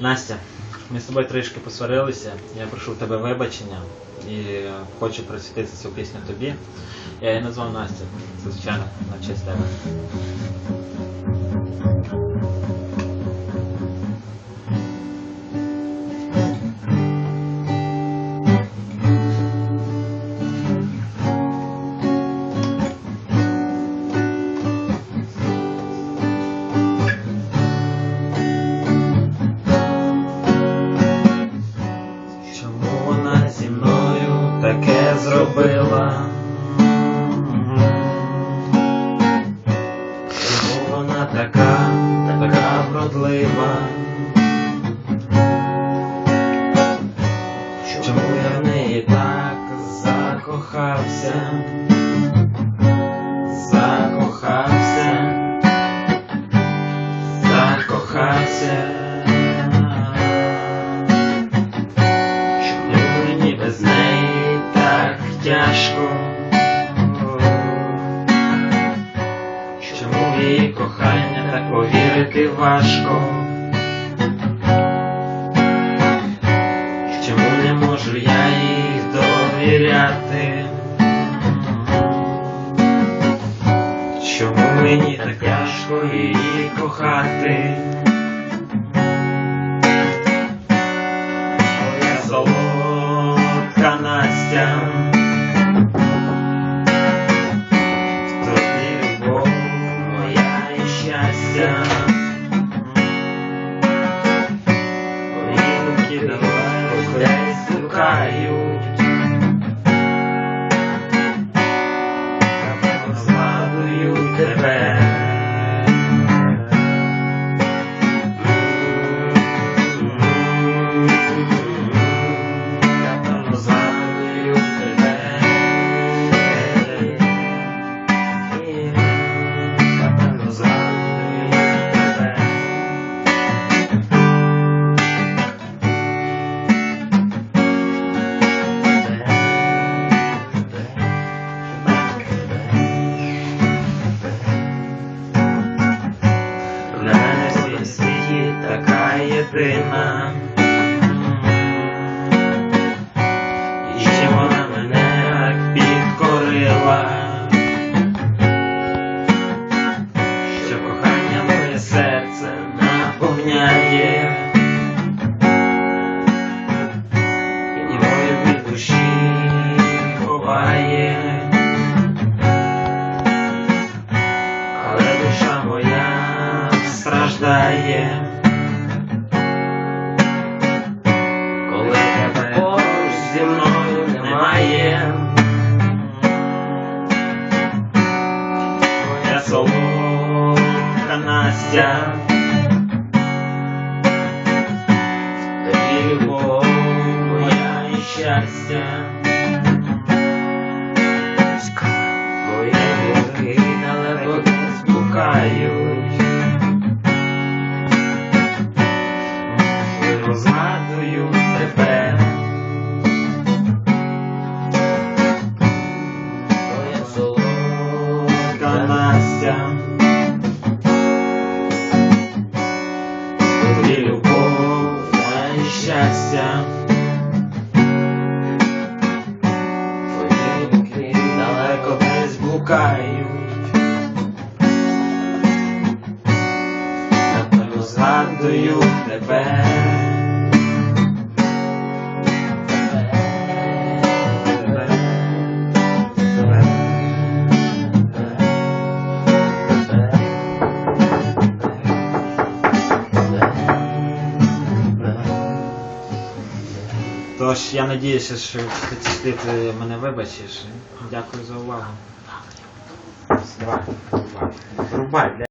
Настя, ми з тобою трішки посварилися. Я прошу тебе вибачення і хочу присвятити цю пісню тобі. Я її назвав Настя. Звичайно на честь тебе. Таке зробила? Чому вона така, така вродлива? Чому я в неї так закохався? Закохався, закохався. Тяжко? Чому в її кохання так повірити важко? Чому не можу я їй довіряти? Чому мені так тяжко її кохати? Моя солодка Настя, щастя. Така єдина. І чим вона мене підкорила, що кохання моє серце наповняє, і від душі ховає. Але душа моя страждає, Настя, тобі любов моя і щастя. Щастя. Твої думки далеко десь блукають. Напевно, згадую тебе. Тож я надіюся, що ти мене вибачиш. Дякую за увагу. Рубай.